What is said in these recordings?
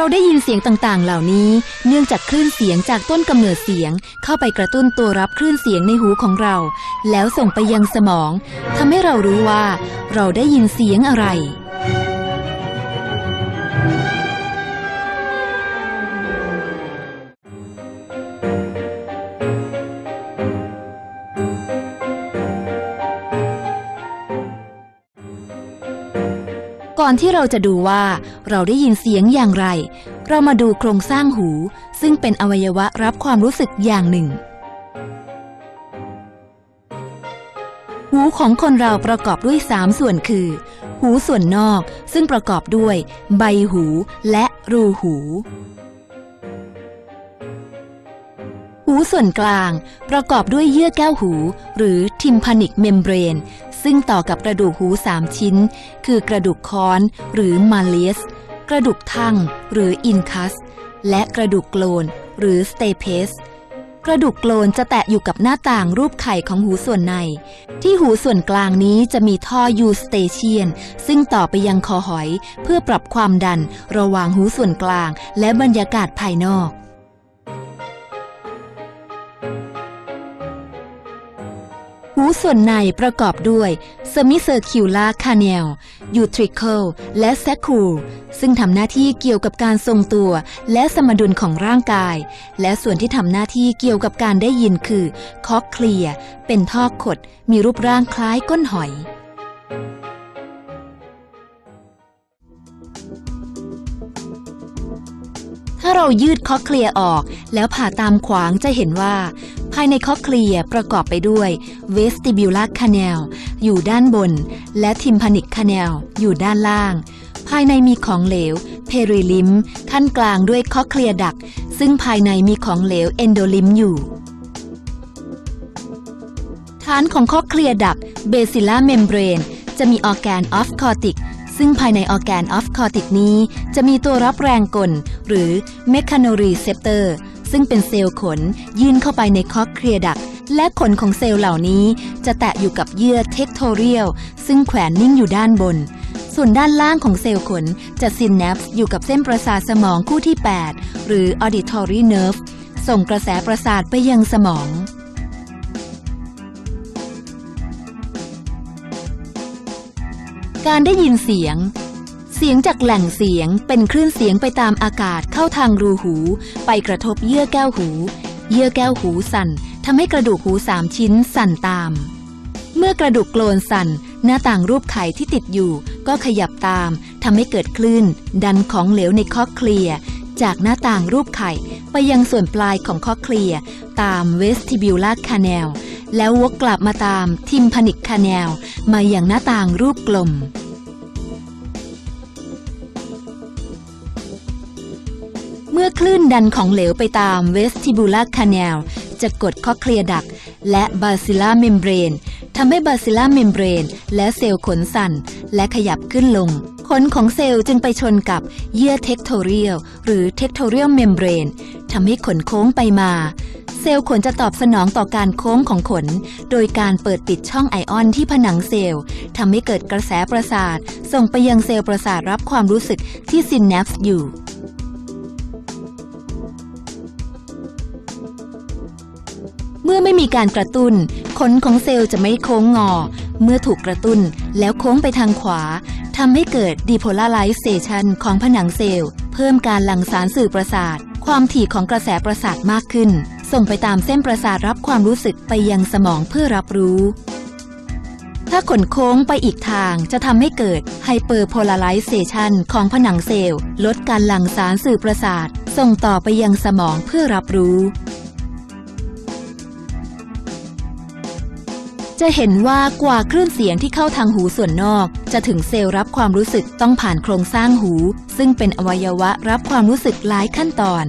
เราได้ยินเสียงต่างๆ เหล่านี้ เนื่องจากคลื่นเสียงจากต้นกำเนิดเสียง เข้าไปกระตุ้นตัวรับคลื่นเสียงในหูของเรา แล้วส่งไปยังสมองทำให้เรารู้ว่า เราได้ยินเสียงอะไร อนที่เราจะดูว่าเราได้ยินเสียงอย่างไร เรามาดูโครงสร้างหู ซึ่งเป็นอวัยวะรับความรู้สึกอย่างหนึ่ง หูของคนเราประกอบด้วย 3 ส่วนคือ หูส่วนนอกซึ่งประกอบด้วย ใบหูและรูหู หูส่วนกลางประกอบด้วยเยื่อแก้วหู หรือ tympanic membrane ซึ่งต่อกับกระดูกหู 3 ชิ้น คือกระดูกค้อนหรือ malleus กระดูกทั่งหรือ incus และกระดูกโกลนหรือ stapes กระดูกโกลนจะแตะอยู่กับหน้าต่างรูปไข่ของหูส่วนใน ที่หูส่วนกลางนี้จะมีท่อยูสเตเชียน ซึ่งต่อไปยังคอหอย เพื่อปรับความดันระหว่างหูส่วนกลางและบรรยากาศภายนอก หูส่วนในประกอบด้วยเซมิเซอร์คิวลาคาเนลยูทริคลและแซคูลซึ่งทำหน้าที่เกี่ยวกับการทรงตัว และสมดุลของร่างกาย และส่วนที่ทำหน้าที่เกี่ยวกับการได้ยินคือคอคเคลีย เป็นท่อขด มีรูปร่างคล้ายก้นหอยาเรายืดคอเคลียออก แล้วผ่าตามขวางจะเห็นว่า ภายในคอเคลียประกอบไปด้วย vestibular canal อยู่ด้านบน และ tympanic canal อยู่ด้านล่าง ภายในมีของเหลว perilim ขั้นกลางด้วยคอเคลียดัก ซึ่งภายในมีของเหลว endolim อยู่ฐานของคอเคลียดัก basilar membrane จะมีออร์ ซึ่งภายในออร์แกนออฟคอติกนี้ จะมีตัวรับแรงกล หรือ mechanoreceptor ซึ่งเป็นเซลล์ขนยื่นเข้าไปในคอเคลียดัก และขนของเซลล์เหล่านี้ จะแตะอยู่กับเยื่อเทคโทเรียลซึ่งแขวนนิ่งอยู่ด้านบน ส่วนด้านล่างของเซลล์ขนจะซินแนปส์อยู่กับเส้นประสาทสมองคู่ที่ 8 หรือ auditory nerve ส่งกระแสประสาทไปยังสมอง การได้ยินเสียง เสียงจากแหล่งเสียงเป็นคลื่นเสียงไปตามอากาศเข้าทางรูหู ไปกระทบเยื่อแก้วหู เยื่อแก้วหูสั่นทำให้กระดูกหูสามชิ้นสั่นตาม เมื่อกระดูกโกลนสั่น หน้าต่างรูปไข่ที่ติดอยู่ ก็ขยับตามทำให้เกิดคลื่น ดันของเหลวในคอเคลียจากหน้าต่างรูปไข่ ไปยังส่วนปลายของคอเคลียตาม vestibular canal แล้ แล้ววกกลับมาตาม tympanic canal มาอย่างหน้าต่างรูปกลม เมื่อคลื่นดันของเหลวไปตาม vestibular canal จะกดคอเคลียดัก และ basilar membrane ทำให้ basilar membrane และเซลล์ขนสั่น และขยับขึ้นลง ขนของเซลล์จึงไปชนกับเยื่อเทคโทเรียลหรือ tectorial membrane ทำให้ขนโค้งไปมา เซลล์ขนจะตอบสนองต่อการโค้งของขน โดยการเปิดปิดช่องไอออนที่ผนังเซลล์ทำให้เกิดกระแสประสาท ส่งไปยังเซลล์ประสาทรับความรู้สึกที่ซินแนปส์อยู่เมื่อไม่มีการกระตุ้น ขนของเซลล์จะไม่โค้งงอ เมื่อถูกกระตุ้นแล้วโค้งไปทางขวาทำให้เกิด depolarization ของผนังเซลล์ เพิ่มการหลั่งสารสื่อประสาท ความถี่ของกระแสประสาทมากขึ้น ส่งไปตามเส้นประสาทรับความรู้สึกไปยังสมองเพื่อรับรู้ ถ้าขนโค้งไปอีกทางจะทำให้เกิด hyperpolarization ของผนังเซลล์ ลดการหลั่งสารสื่อประสาท ส่งต่อไปยังสมองเพื่อรับรู้ จะเห็นว่ากว่าคลื่นเสียงที่เข้าทางหูส่วนนอก จะถึงเซลล์รับความรู้สึกต้องผ่านโครงสร้างหู ซึ่งเป็นอวัยวะรับความรู้สึกหลายขั้นตอน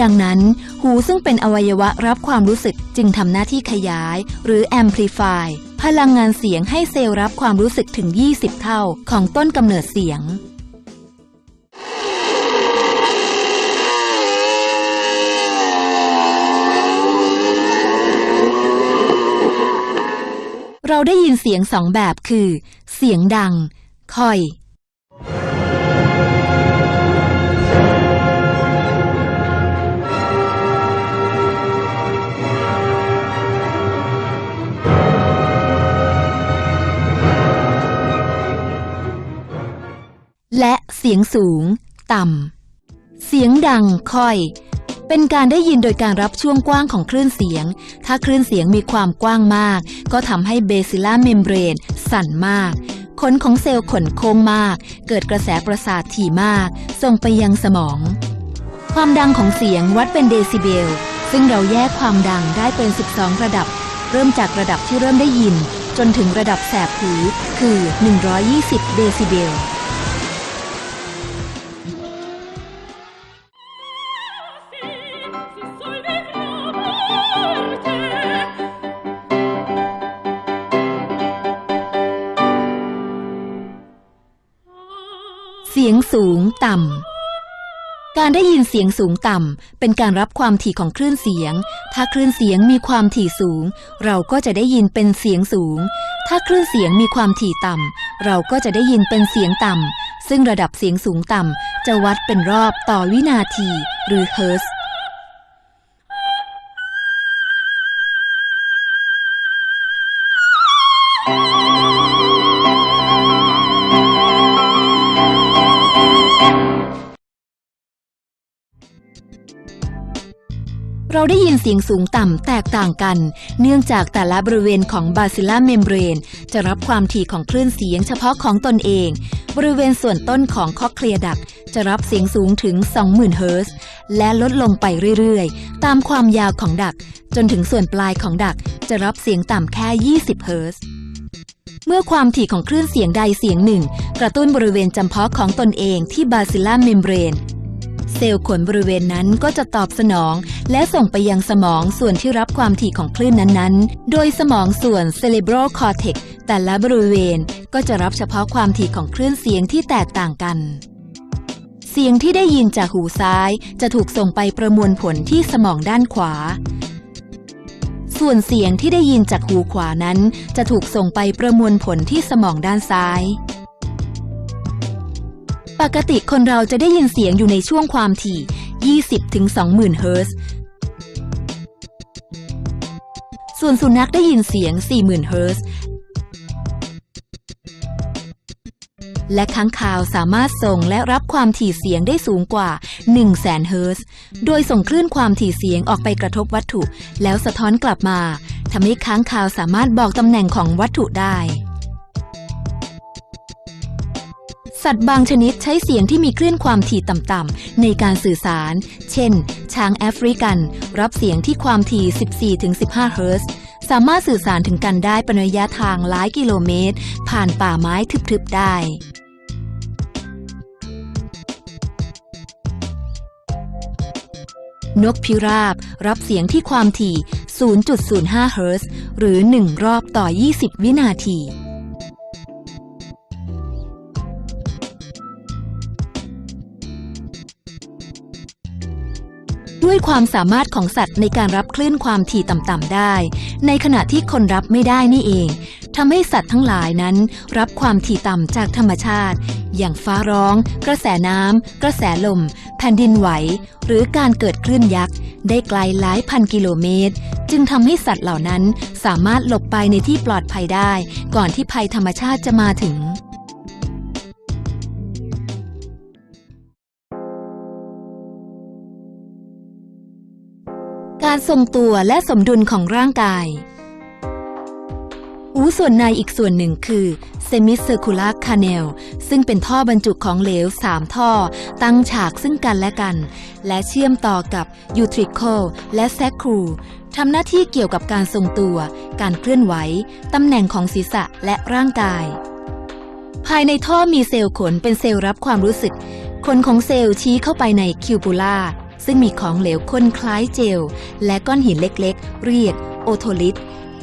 ดังนั้น หูซึ่งเป็นอวัยวะรับความรู้สึกจึงทำหน้าที่ขยาย หรือ amplify พลังงานเสียงให้เซลล์รับความรู้สึกถึง 20 เท่าของต้นกำเนิดเสียง เราได้ยินเสียงสองแบบคือ เสียงดัง ค่อย และเสียงสูง ต่ำ เสียงดังค่อย เป็นการได้ยินโดยการรับช่วงกว้างของคลื่นเสียง ถ้าคลื่นเสียงมีความกว้างมาก ก็ทำให้เบซิล่าเมมเบรนสั่นมากขนของเซลล์ขนโค้งมาก เกิดกระแสประสาทถี่มาก ส่งไปยังสมอง ความดังของเสียงวัดเป็นเดซิเบล ซึ่งเราแยกความดังได้เป็น 12 ระดับ เริ่มจากระดับที่เริ่มได้ยิน จนถึงระดับแสบหูคือ 120 เดซิเบล ยงสูงต่ำ การได้ยินเสียงสูงต่ำ เป็นการรับความถี่ของคลื่นเสียง ถ้าคลื่นเสียงมีความถี่สูง เราก็จะได้ยินเป็นเสียงสูง ถ้าคลื่นเสียงมีความถี่ต่ำ เราก็จะได้ยินเป็นเสียงต่ำ ซึ่งระดับเสียงสูงต่ำ จะวัดเป็นรอบต่อวินาที หรือเฮิร์ต เราได้ยินเสียงสูงต่ำแตกต่างกัน เนื่องจากแต่ละบริเวณของบาซิล่าเมมเบรนจะรับความถี่ของคลื่นเสียงเฉพาะของตนเอง บริเวณส่วนต้นของคอเคลียดักจะรับเสียงสูงถึง 20,000 เฮิร์ตซ์และลดลงไปเรื่อยๆ ตามความยาวของดัก จนถึงส่วนปลายของดักจะรับเสียงต่ำแค่ 20 เฮิร์ตซ์เมื่อความถี่ของคลื่นเสียงใดเสียงหนึ่ง กระตุ้นบริเวณจำเพาะของตนเองที่บาซิล่าเมมเบรน เซลล์ขนบริเวณนั้นก็จะตอบสนอง และส่งไปยังสมองส่วนที่รับความถี่ของคลื่นนั้นๆ โดยสมองส่วน cerebral cortex แต่ละบริเวณก็จะรับเฉพาะความถี่ของคลื่นเสียงที่แตกต่างกัน เสียงที่ได้ยินจากหูซ้ายจะถูกส่งไปประมวลผลที่สมองด้านขวา ส่วนเสียงที่ได้ยินจากหูขวานั้น จะถูกส่งไปประมวลผลที่สมองด้านซ้าย ปกติคนเราจะได้ยินเสียงอยู่ในช่วงความถี่ 20 ถึง 20,000 เฮิรตซ์ ส่วนสุนัขได้ยินเสียง 40,000 เฮิรตซ์ และค้างคาวสามารถส่งและรับความถี่เสียงได้สูงกว่า 100,000 เฮิรตซ์ โดยส่งคลื่นความถี่เสียงออกไปกระทบวัตถุ แล้วสะท้อนกลับมาทำให้ค้างคาวสามารถบอกตำแหน่งของวัตถุได้ สัตว์บางชนิดใช้เสียงที่มีคลื่นความถี่ต่ำๆในการสื่อสาร เช่น ช้างแอฟริกัน รับเสียงที่ความถี่ 14-15 เฮิร์ตซ์สามารถสื่อสารถึงกันได้เป็นระยะทางหลายกิโลเมตร ผ่านป่าไม้ทึบๆได้นกพิราบ รับเสียงที่ความถี่ 0.05 เฮิร์ตซ์หรือ 1 รอบต่อ 20 วินาที ด้วยความสามารถของสัตว์ในการรับคลื่นความถี่ต่ำๆได้ ในขณะที่คนรับไม่ได้นี่เองทำให้สัตว์ทั้งหลายนั้น รับความถี่ต่ำจากธรรมชาติ อย่างฟ้าร้อง กระแสน้ำกระแสลม แผ่นดินไหว หรือการเกิดคลื่นยักษ์ ได้ไกลหลายพันกิโลเมตร จึงทำให้สัตว์เหล่านั้นสามารถหลบไปในที่ปลอดภัยได้ ก่อนที่ภัยธรรมชาติจะมาถึง การทรงตัวและสมดุลของร่างกายหูส่วนในอีกส่วนหนึ่งคือ semicircular canal ซึ่งเป็นท่อบรรจุของเหลว 3 ท่อ ตั้งฉากซึ่งกันและกัน และเชื่อมต่อกับ utricle และ sacral ทำหน้าที่เกี่ยวกับการทรงตัว การเคลื่อนไหว ตำแหน่งของศีรษะและร่างกาย ภายในท่อมีเซลล์ขนเป็นเซลล์รับความรู้สึก ขนของเซลล์ชี้เข้าไปในคิวบูล่า ซึ่งมีของเหลวข้นคล้ายเจล และก้อนหินเล็กๆ เรียกโอโทลิส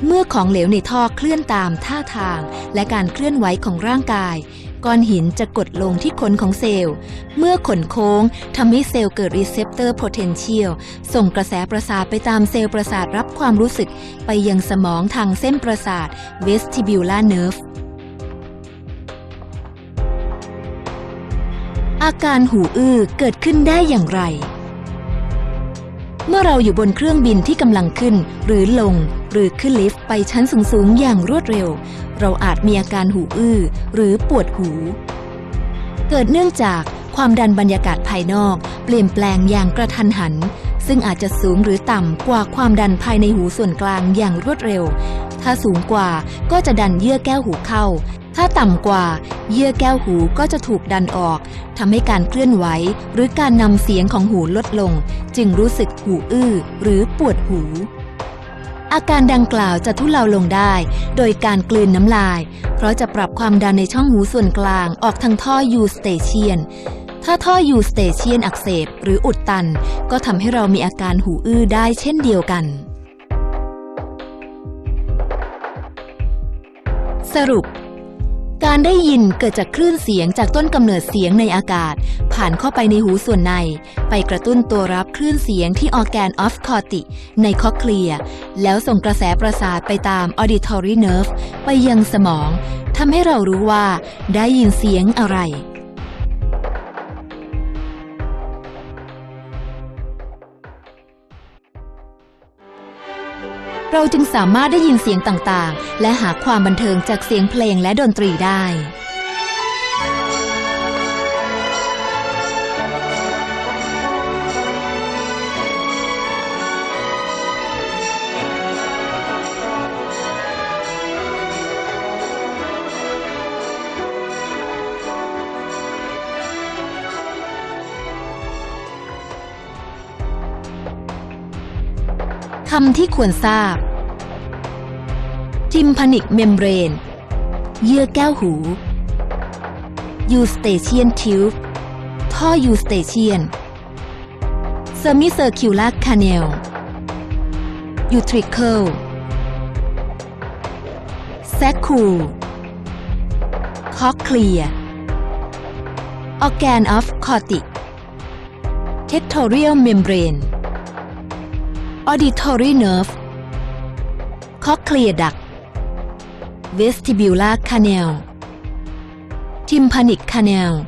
เมื่อของเหลวในท่อเคลื่อนตามท่าทาง และการเคลื่อนไหวของร่างกาย ก้อนหินจะกดลงที่ขนของเซลล์ เมื่อขนโค้งทำให้เซลล์เกิด receptor potential ส่งกระแสประสาทไปตามเซลล์ประสาทรับความรู้สึกไปยังสมองทางเส้นประสาท vestibular nerve อาการหูอื้อเกิดขึ้นได้อย่างไร เมื่อเราอยู่บนเครื่องบินที่กำลังขึ้น หรือลง หรือขึ้นลิฟต์ไปชั้นสูงๆ อย่างรวดเร็ว เราอาจมีอาการหูอื้อ หรือปวดหู เกิดเนื่องจากความดันบรรยากาศภายนอก เปลี่ยนแปลงอย่างกระทันหัน ซึ่งอาจจะสูงหรือต่ำกว่าความดันภายในหูส่วนกลางอย่างรวดเร็ว ถ้าสูงกว่าก็จะดันเยื่อแก้วหูเข้า ถ้าต่ำกว่า เยื่อแก้วหูก็จะถูกดันออกทำให้การเคลื่อนไหว หรือการนำเสียงของหูลดลง จึงรู้สึกหูอื้อ หรือปวดหู อาการดังกล่าวจะทุเลาลงได้ โดยการกลืนน้ำลาย เพราะจะปรับความดันในช่องหูส่วนกลางออกทางท่อยูสเตเชียนถ้าท่อยูสเตเชียนอักเสบหรืออุดตัน ก็ทำให้เรามีอาการหูอื้อได้เช่นเดียวกัน สรุป การได้ยินเกิดจากคลื่นเสียงจากต้นกำเนิดเสียงในอากาศ ผ่านเข้าไปในหูส่วนใน ไปกระตุ้นตัวรับคลื่นเสียงที่ออแกนออฟคอติ ในคอเคลียแล้วส่งกระแสประสาทไปตาม auditory nerve ไปยังสมองทำให้เรารู้ว่าได้ยินเสียงอะไร เราจึงสามารถได้ยินเสียงต่างๆ และหาความบันเทิงจากเสียงเพลงและดนตรีได้ คำที่ควรทราบ ทิมพนิกเมมเบรน เยื่อแก้วหูยูสเตเชียนทิวบท่อยูสเตเชียนเซมิเซอร์คิวลาคาเนลยูทริเคิลแซคคูคอเคลียออแกนออฟคอติกเทคโทเรียลเมมเบรน auditory nerve cochlear duct vestibular canal tympanic canal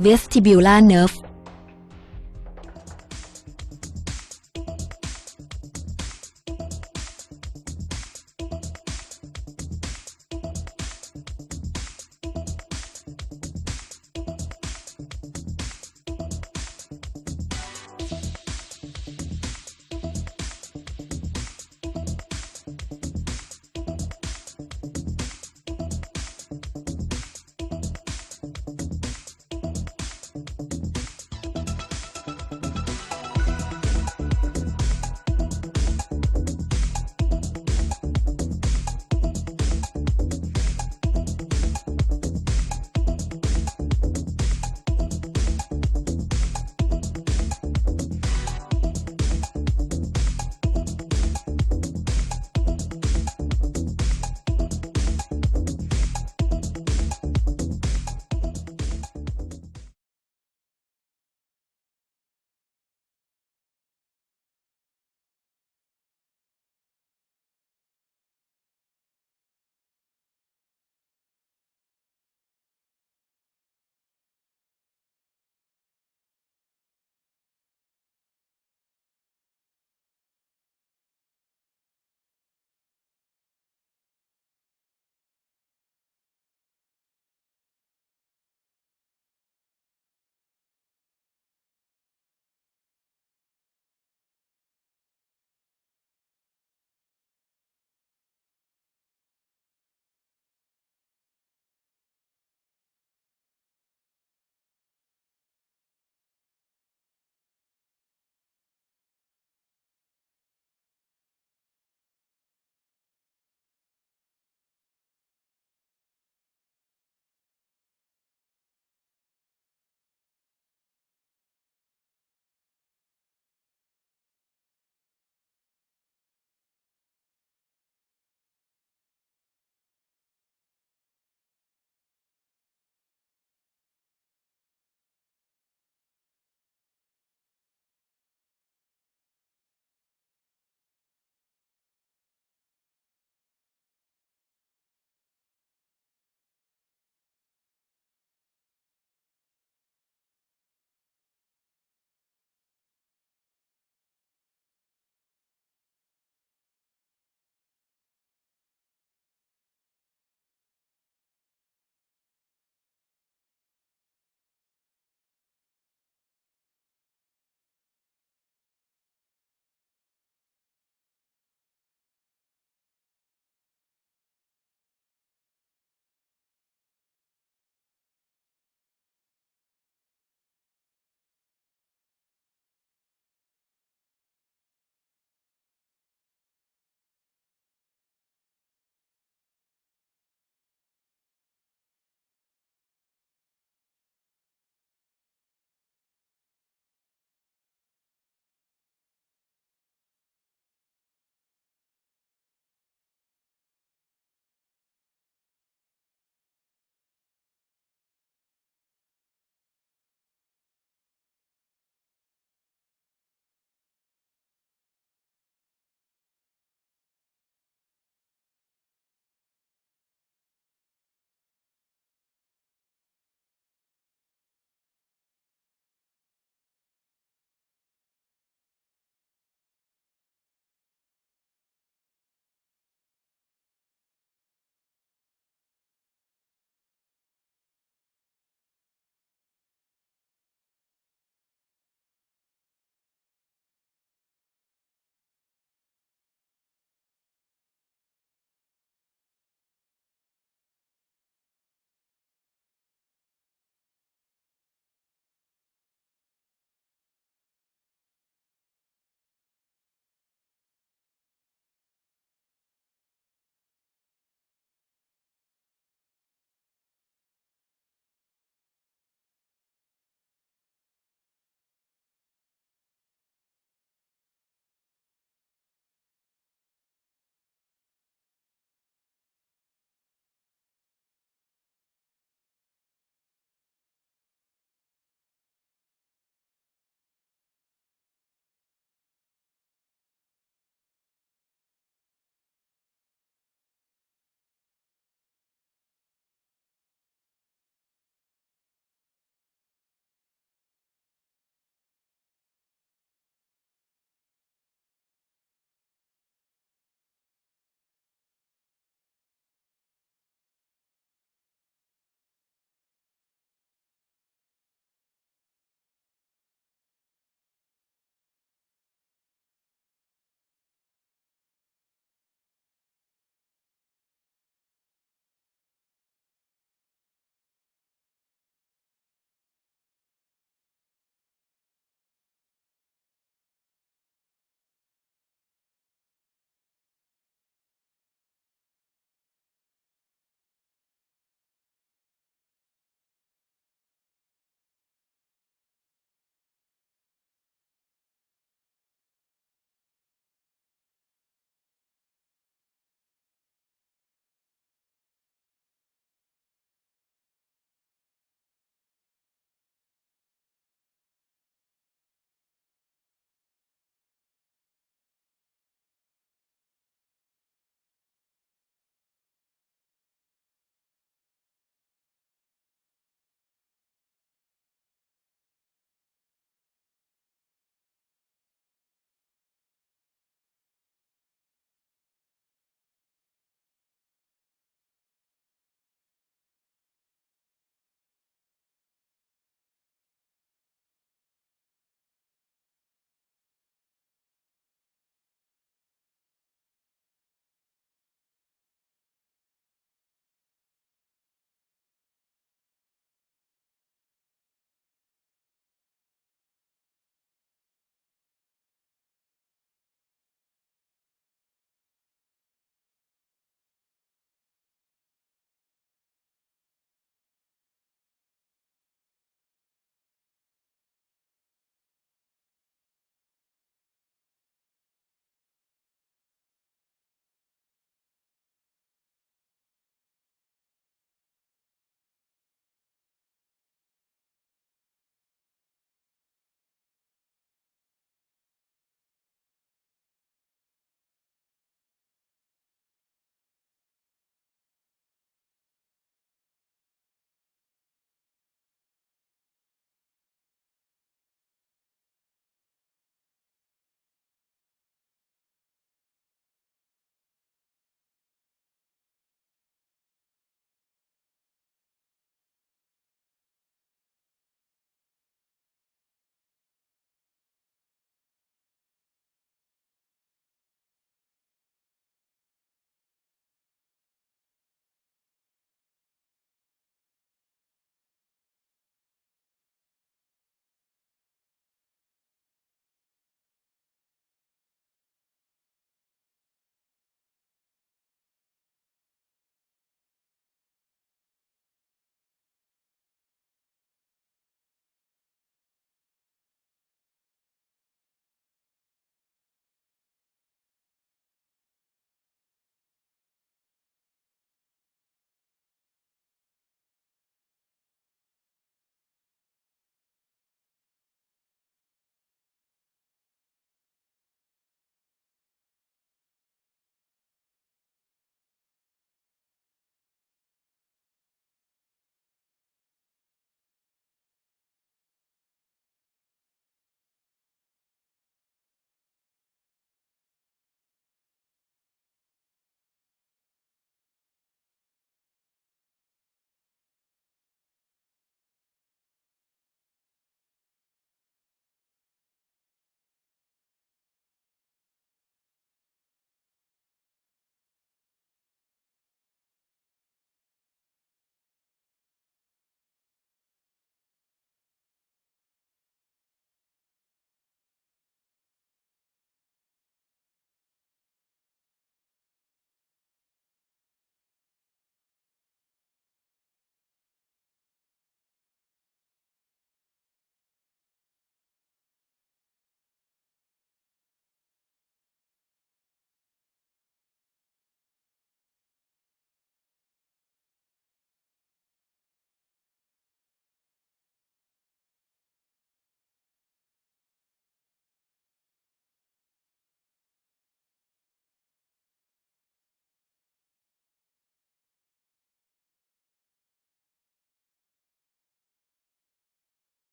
vestibular nerve